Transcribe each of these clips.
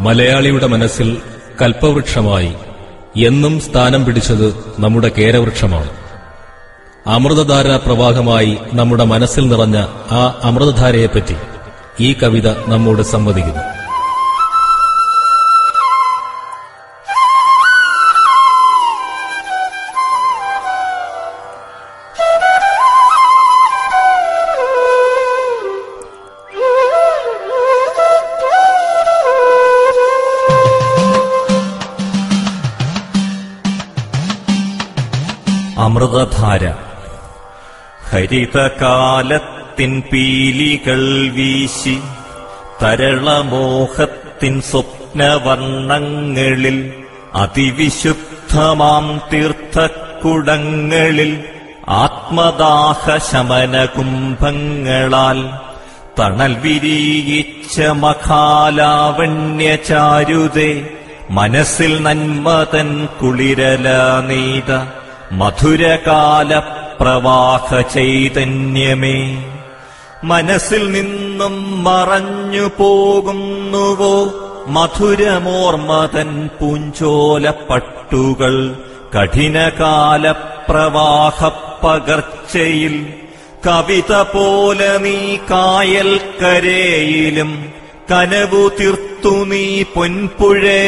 മലയാളിയുടെ മനസ്സിൽ കൽപ്പവൃക്ഷമായി എന്നും സ്ഥാനം പിടിച്ചത് നമ്മുടെ കേരവൃക്ഷമാണ്. അമൃതധാര പ്രവാഹമായി നമ്മുടെ മനസ്സിൽ നിറഞ്ഞ ആ അമൃതധാരയെപ്പറ്റി ഈ കവിത നമ്മോട് സംവദിക്കുന്നു. അമൃതധാര. ഹരിതകാലത്തിൻ പീലികൾ വീശി തരളമോഹത്തിൻ സ്വപ്നവർണങ്ങളിൽ അതിവിശുദ്ധമാം തീർത്ഥക്കുടങ്ങളിൽ ആത്മദാഹ ശമനകുംഭങ്ങളാൽ തണൽ വിരിയിച്ച മഖാലാവണ്യചാരുതേ മനസ്സിൽ നന്മതൻ കുളിരല നെയ്ത മധുരകാല പ്രവാഹ ചൈതന്യമേ മനസ്സിൽ നിന്നും മറഞ്ഞു പോകുന്നുവോ മധുരമോർമതൻ പൂഞ്ചോലപ്പട്ടുകൾ കഠിനകാല പ്രവാഹ പകർച്ചയിൽ കവിത പോലെ നീ കായൽ കരയിലും കനവു തീർത്തു നീ പൊൻപുഴയോരത്തും.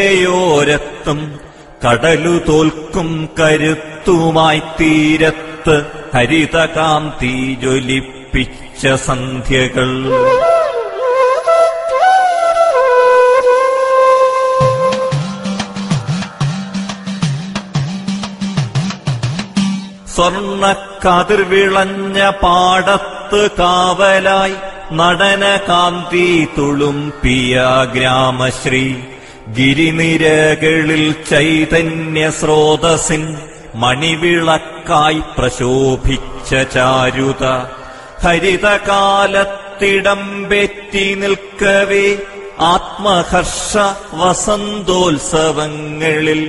കടലു തോൽക്കും കരുത്തുമായി തീരത്ത് ഹരിതകാന്തി ജ്വലിപ്പിച്ച സന്ധ്യകൾ. സ്വർണക്കതിർവിളഞ്ഞ പാടത്ത് കാവലായി നടനകാന്തി തുളുംപിയ ഗ്രാമശ്രീ. ഗിരിനിരകളിൽ ചൈതന്യ സ്രോതസിൻ മണിവിളക്കായി പ്രശോഭിച്ച ചാരുത ഹരിതകാലത്തിടം പെറ്റി നിൽക്കവേ ആത്മഹർഷ വസന്തോത്സവങ്ങളിൽ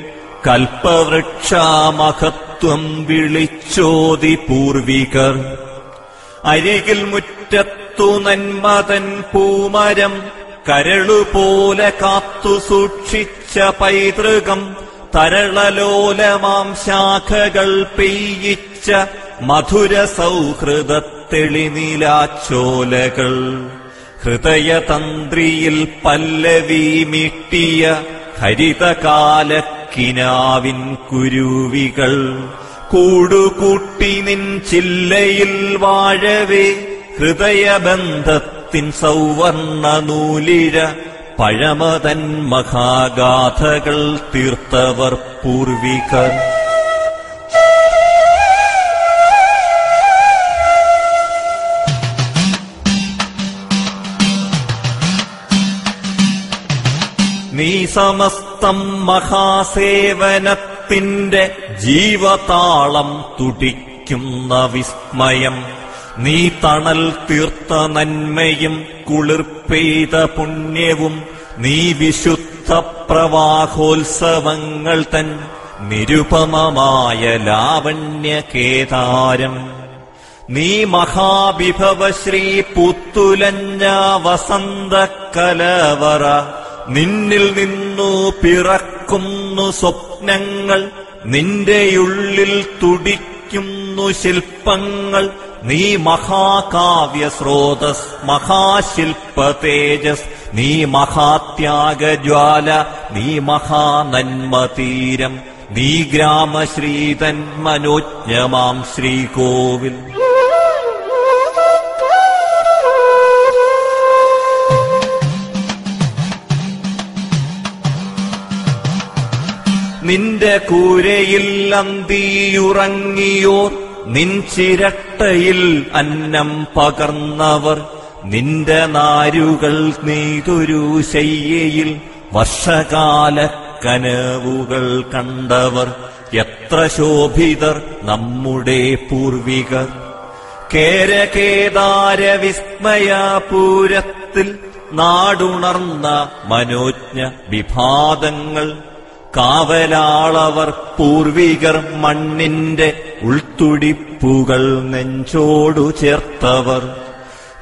കൽപ്പവൃക്ഷാമഹത്വം വിളിച്ചോതി പൂർവികർ. അരികിൽ മുറ്റത്തു നന്മതൻ പൂമരം കരളുപോലെ കാത്തു സൂക്ഷിച്ച പൈതൃകം തരളലോലമാം ശാഖകൾ പെയ്യിച്ച മധുര സൗഹൃദ സൗഹൃദത്തെളിനിലാച്ചോലകൾ. ഹൃദയതന്ത്രിയിൽ പല്ലവി മിട്ടിയ ഹരിതകാലക്കിനാവിൻ കുരുവികൾ. കൂടുകൂട്ടി നിൻ ചില്ലയിൽ വാഴവേ ഹൃദയബന്ധത്തിൻ സൗവർണ നൂലിര പഴമതൻ മഹാഗാഥകൾ തീർത്തവർ പൂർവികർ. നീ സമസ്തം മഹാസേവനത്തിന്റെ ജീവതാളം തുടിക്കുന്ന വിസ്മയം. നീ തണൽ തീർത്ത നന്മയും കുളിർപ്പെയ്ത പുണ്യവും നീ വിശുദ്ധ പ്രവാഹോത്സവങ്ങൾ തൻ നിരുപമമായ ലാവണ്യ കേദാരം നീ മഹാവിഭവശ്രീ പുത്തുലഞ്ഞ വസന്ത കലവറ നിന്നിൽ നിന്നു പിറക്കുന്നു സ്വപ്നങ്ങൾ നിന്റെയുള്ളിൽ തുടിക്കുന്നു ശില്പങ്ങൾ നീ മഹാകാവ്യ സ്രോതസ് മഹാശില്പ തേജസ് നീ മഹാത്യാഗജ്വാല നീ മഹാനന്മതീരം നീ ഗ്രാമശ്രീതൻ മനോജ്ഞമാം ശ്രീകോവിൽ. നിന്റെ കൂരയിൽ അന്തിയുറങ്ങിയോർ നിൻ ചിരട്ടയിൽ അന്നം പകർന്നവർ നിന്റെ നാരുകൾ നെയ്തൊരു ശയ്യയിൽ വർഷകാല കനവുകൾ കണ്ടവർ എത്ര ശോഭിതർ നമ്മുടെ പൂർവികർ. കേരകേദാര വിസ്മയാപൂരത്തിൽ നാടുണർന്ന മനോജ്ഞ വിഭാതങ്ങൾ കാവലാളവർ പൂർവികർ മണ്ണിന്റെ ഉൾത്തുടിപ്പുകൾ നെഞ്ചോടു ചേർത്തവർ.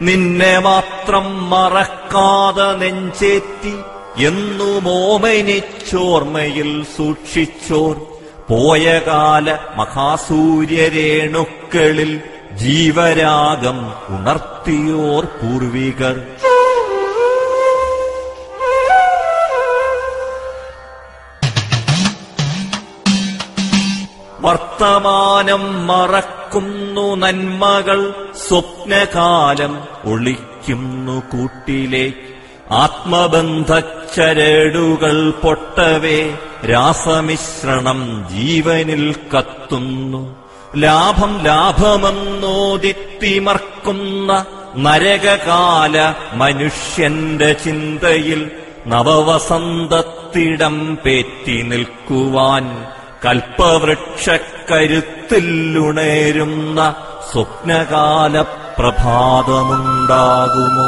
നിന്നെ മാത്രം മറക്കാതെ നെഞ്ചേറ്റി എന്നു മോമനിച്ചോർമ്മയിൽ സൂക്ഷിച്ചോർ. പോയ കാല മഹാസൂര്യരേണുക്കളിൽ ജീവരാഗം ഉണർത്തിയോർ പൂർവികർ. വർത്തമാനം മറക്കുന്നു നന്മകൾ സ്വപ്നകാലം ഒളിക്കുന്നു കൂട്ടിലെ. ആത്മബന്ധച്ചരടുകൾ പൊട്ടവേ രാസമിശ്രണം ജീവനിൽ കത്തുന്നു. ലാഭം ലാഭമെന്നോദിത്തിമർക്കുന്ന നരകകാല മനുഷ്യന്റെ ചിന്തയിൽ നവവസന്തത്തിടം പേറ്റി നിൽക്കുവാൻ കൽപ്പവൃക്ഷക്കരുത്തിലുണരുന്ന സ്വപ്നകാല പ്രഭാതമുണ്ടാകുമോ